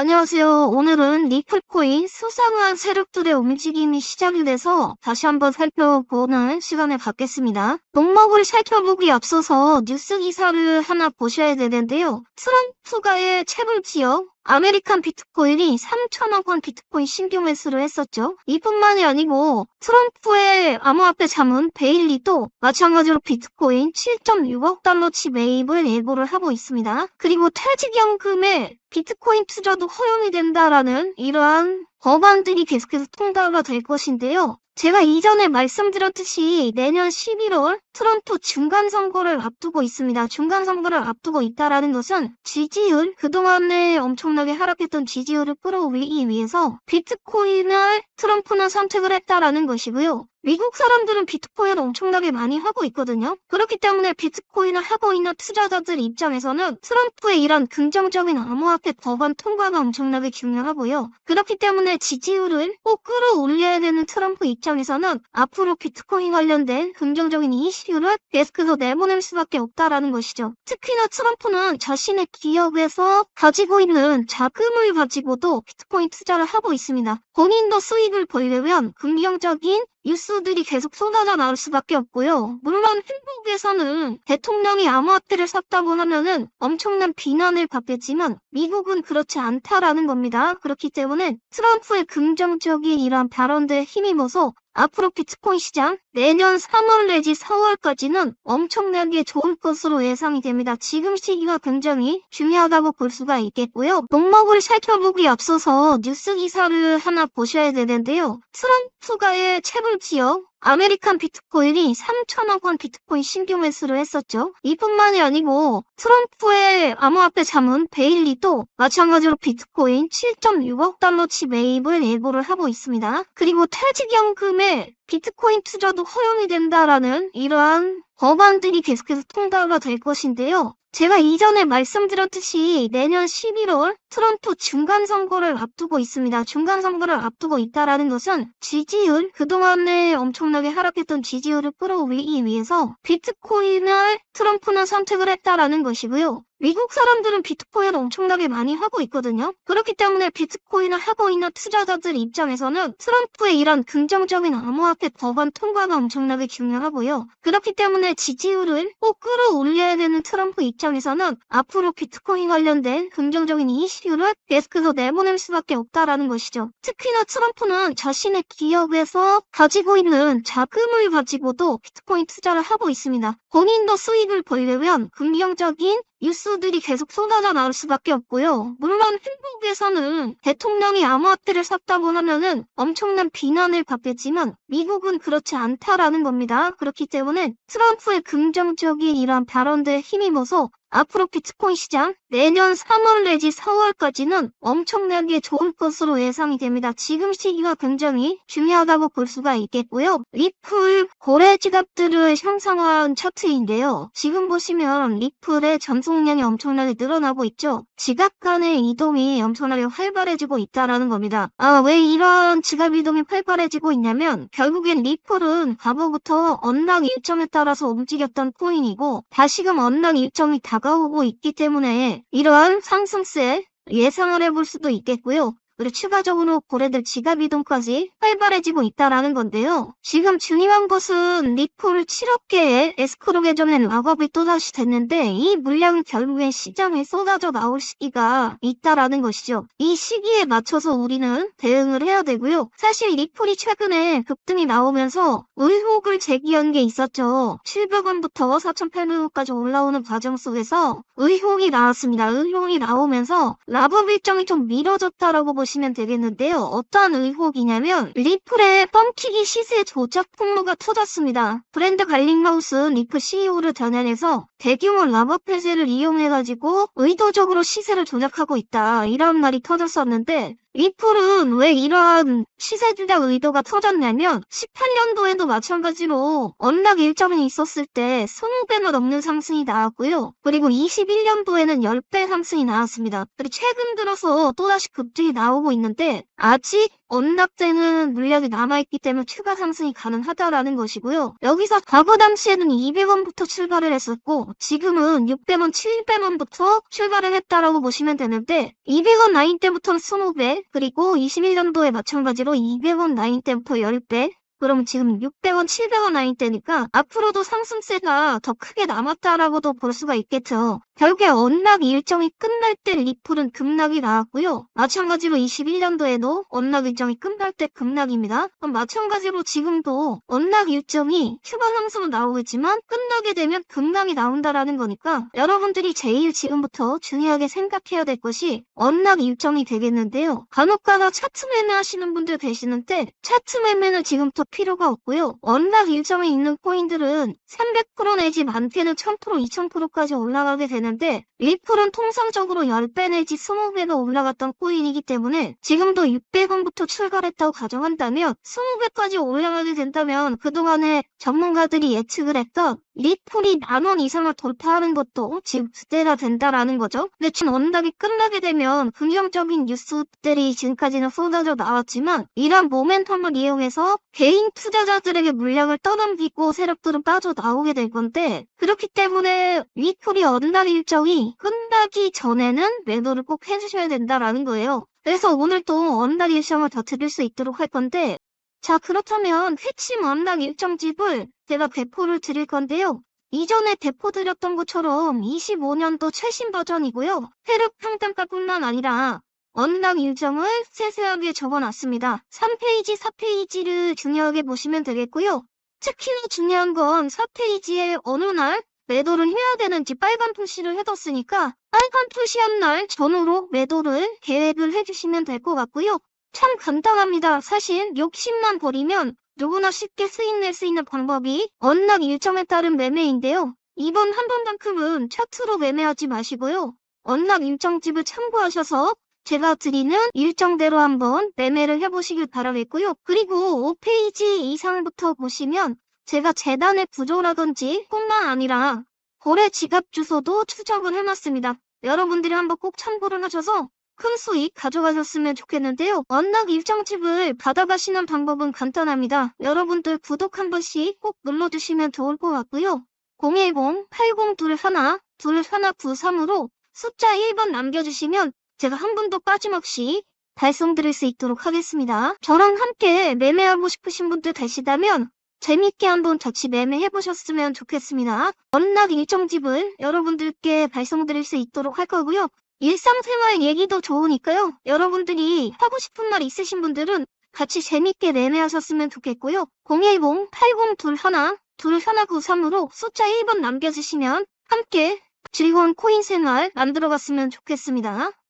안녕하세요. 오늘은 리플코인 수상한 세력들의 움직임이 시작이 돼서 다시 한번 살펴보는 시간을 갖겠습니다. 종목을 살펴보기 앞서서 뉴스 기사를 하나 보셔야 되는데요. 트럼프가의 채굴 지역 아메리칸 비트코인이 3천억 원 비트코인 신규 매수를 했었죠. 이뿐만이 아니고 트럼프의 암호화폐 자문 베일리도 마찬가지로 비트코인 7.6억 달러치 매입을 예고를 하고 있습니다. 그리고 퇴직연금에 비트코인 투자도 허용이 된다라는 이러한 법안들이 계속해서 통과가 될 것인데요. 제가 이전에 말씀드렸듯이 내년 11월 트럼프 중간선거를 앞두고 있습니다. 중간선거를 앞두고 있다라는 것은 지지율, 그동안에 엄청나게 하락했던 지지율을 끌어올리기 위해서 비트코인을 트럼프는 선택을 했다라는 것이고요. 미국 사람들은 비트코인을 엄청나게 많이 하고 있거든요. 그렇기 때문에 비트코인을 하고 있는 투자자들 입장에서는 트럼프의 이런 긍정적인 암호화폐 법안 통과가 엄청나게 중요하고요. 그렇기 때문에 지지율을 꼭 끌어올려야 되는 트럼프 입장에서는 앞으로 비트코인 관련된 긍정적인 이슈를 계속해서 내보낼 수밖에 없다라는 것이죠. 특히나 트럼프는 자신의 기업에서 가지고 있는 자금을 가지고도 비트코인 투자를 하고 있습니다. 본인도 수익을 보려면 긍정적인 뉴스들이 계속 쏟아져 나올 수밖에 없고요. 물론 한국에서는 대통령이 암호화폐를 샀다고 하면은 엄청난 비난을 받겠지만 미국은 그렇지 않다라는 겁니다. 그렇기 때문에 트럼프의 긍정적인 이러한 발언들에 힘입어서 앞으로 비트코인 시장 내년 3월 내지 4월까지는 엄청나게 좋을 것으로 예상이 됩니다. 지금 시기가 굉장히 중요하다고 볼 수가 있겠고요. 종목을 살펴보기 앞서서 뉴스 기사를 하나 보셔야 되는데요. 트럼프가의 채굴 지역 아메리칸 비트코인이 3천억 원 비트코인 신규 매수를 했었죠. 이뿐만이 아니고 트럼프의 암호화폐 자문 베일리도 마찬가지로 비트코인 7.6억 달러치 매입을 예고를 하고 있습니다. 그리고 퇴직연금에 비트코인 투자도 허용이 된다라는 이러한 법안들이 계속해서 통과가 될 것인데요. 제가 이전에 말씀드렸듯이 내년 11월 트럼프 중간선거를 앞두고 있습니다. 중간선거를 앞두고 있다라는 것은 지지율, 그동안에 엄청나게 하락했던 지지율을 끌어올리기 위해서 비트코인을 트럼프는 선택을 했다라는 것이고요. 미국 사람들은 비트코인을 엄청나게 많이 하고 있거든요. 그렇기 때문에 비트코인을 하고 있는 투자자들 입장에서는 트럼프의 이런 긍정적인 암호화폐 법안 통과가 엄청나게 중요하고요. 그렇기 때문에 지지율을 꼭 끌어올려야 되는 트럼프 입장에서는 앞으로 비트코인 관련된 긍정적인 이슈를 계속해서 내보낼 수밖에 없다라는 것이죠. 특히나 트럼프는 자신의 기업에서 가지고 있는 자금을 가지고도 비트코인 투자를 하고 있습니다. 본인도 수익을 보려면 긍정적인 뉴스들이 계속 쏟아져 나올 수밖에 없고요. 물론 한국에서는 대통령이 암호화폐를 샀다고 하면은 엄청난 비난을 받겠지만 미국은 그렇지 않다라는 겁니다. 그렇기 때문에 트럼프의 긍정적인 이러한 발언들에 힘입어서 앞으로 비트코인 시장 내년 3월 내지 4월까지는 엄청나게 좋을 것으로 예상이 됩니다. 지금 시기가 굉장히 중요하다고 볼 수가 있겠고요. 리플 고래 지갑들을 형성한 차트인데요. 지금 보시면 리플의 전송량이 엄청나게 늘어나고 있죠. 지갑 간의 이동이 엄청나게 활발해지고 있다라는 겁니다. 아, 왜 이런 지갑 이동이 활발해지고 있냐면 결국엔 리플은 과거부터 언락 일정에 따라서 움직였던 코인이고 다시금 언락 일정이 다 가오고 있기 때문에 이러한 상승세 예상을 해볼 수도 있겠고요. 그리고 추가적으로 고래들 지갑 이동까지 활발해지고 있다라는 건데요. 지금 중요한 것은 리플 7억 개의 에스크로 계정의 락업이 또다시 됐는데 이 물량이 결국엔 시장에 쏟아져 나올 시기가 있다라는 것이죠. 이 시기에 맞춰서 우리는 대응을 해야 되고요. 사실 리플이 최근에 급등이 나오면서 의혹을 제기한 게 있었죠. 700원부터 4,800원까지 올라오는 과정 속에서 의혹이 나왔습니다. 의혹이 나오면서 락업 일정이 좀 미뤄졌다라고 보시 보시면 되겠는데요. 어떠한 의혹이냐면 리플의 펌키기 시세 조작 폭로가 터졌습니다. 브랜드 갈링하우스 리플 CEO를 전환해서 대규모 라버 폐쇄를 이용해가지고 의도적으로 시세를 조작하고 있다. 이런 말이 터졌었는데 리플은 왜 이러한 시세 조작 의도가 터졌냐면 18년도에도 마찬가지로 언락 일정이 있었을 때 20배나 넘는 상승이 나왔고요. 그리고 21년도에는 10배 상승이 나왔습니다. 그리고 최근 들어서 또다시 급등이 나오고 있는데 아직 언락되는 물량이 남아있기 때문에 추가 상승이 가능하다라는 것이고요. 여기서 과거 당시에는 200원부터 출발을 했었고 지금은 600원, 700원부터 출발을 했다라고 보시면 되는데 200원 라인 때부터는 20배 그리고 21년도에 마찬가지로 200원 라인 때부터 10배 그럼 지금 600원, 700원 라인 때니까 앞으로도 상승세가 더 크게 남았다라고도 볼 수가 있겠죠. 결국에 언락 일정이 끝날 때 리플은 급락이 나왔고요. 마찬가지로 21년도에도 언락 일정이 끝날 때 급락입니다. 마찬가지로 지금도 언락 일정이 휴가 상승은 나오겠지만 끝나게 되면 급락이 나온다라는 거니까 여러분들이 제일 지금부터 중요하게 생각해야 될 것이 언락 일정이 되겠는데요. 간혹가다 차트 매매 하시는 분들 계시는데 차트 매매는 지금부터 필요가 없고요. 언락 일정에 있는 코인들은 300% 내지 많게는 1000% 2000%까지 올라가게 되는데 리플은 통상적으로 10배 내지 20배가 올라갔던 코인이기 때문에 지금도 600원부터 출발했다고 가정한다면 20배까지 올라가게 된다면 그동안에 전문가들이 예측을 했던 리플이 만원 이상을 돌파하는 것도 지금 그때가 된다라는 거죠. 근데 지금 언락이 끝나게 되면 긍정적인 뉴스들이 지금까지는 쏟아져 나왔지만 이런 모멘텀을 이용해서 개인 투자자들에게 물량을 떠넘기고 세력들은 빠져나오게 될 건데 그렇기 때문에 리플이 언락 일정이 끝나기 전에는 매도를 꼭 해주셔야 된다라는 거예요. 그래서 오늘 또 언락 일정을 더 드릴 수 있도록 할 건데 자, 그렇다면 핵심 언락 일정집을 제가 배포를 드릴 건데요. 이전에 배포 드렸던 것처럼 25년도 최신 버전이고요. 회력 평단가뿐만 아니라 언락 일정을 세세하게 적어놨습니다. 3페이지, 4페이지를 중요하게 보시면 되겠고요. 특히나 중요한 건 4페이지에 어느 날 매도를 해야 되는지 빨간 표시를 해뒀으니까 빨간 표시한 날 전후로 매도를 계획을 해주시면 될 것 같고요. 참 간단합니다. 사실 욕심만 버리면 누구나 쉽게 수익낼 수 있는 방법이 언락 일정에 따른 매매인데요. 이번 한 번만큼은 차트로 매매하지 마시고요. 언락 일정집을 참고하셔서 제가 드리는 일정대로 한번 매매를 해보시길 바라겠고요. 그리고 5페이지 이상부터 보시면 제가 재단의 구조라든지 뿐만 아니라 거래 지갑 주소도 추적을 해놨습니다. 여러분들이 한번 꼭 참고를 하셔서 큰 수익 가져가셨으면 좋겠는데요. 언락 일정집을 받아가시는 방법은 간단합니다. 여러분들 구독 한 번씩 꼭 눌러주시면 좋을 것 같고요. 010-8021-2193으로 숫자 1번 남겨주시면 제가 한 분도 빠짐없이 발송드릴 수 있도록 하겠습니다. 저랑 함께 매매하고 싶으신 분들 계시다면 재밌게 한번 같이 매매해보셨으면 좋겠습니다. 언락 일정집을 여러분들께 발송드릴 수 있도록 할 거고요. 일상생활 얘기도 좋으니까요. 여러분들이 하고 싶은 말 있으신 분들은 같이 재밌게 매매하셨으면 좋겠고요. 010-8021-2193으로 숫자 1번 남겨주시면 함께 즐거운 코인 생활 만들어갔으면 좋겠습니다.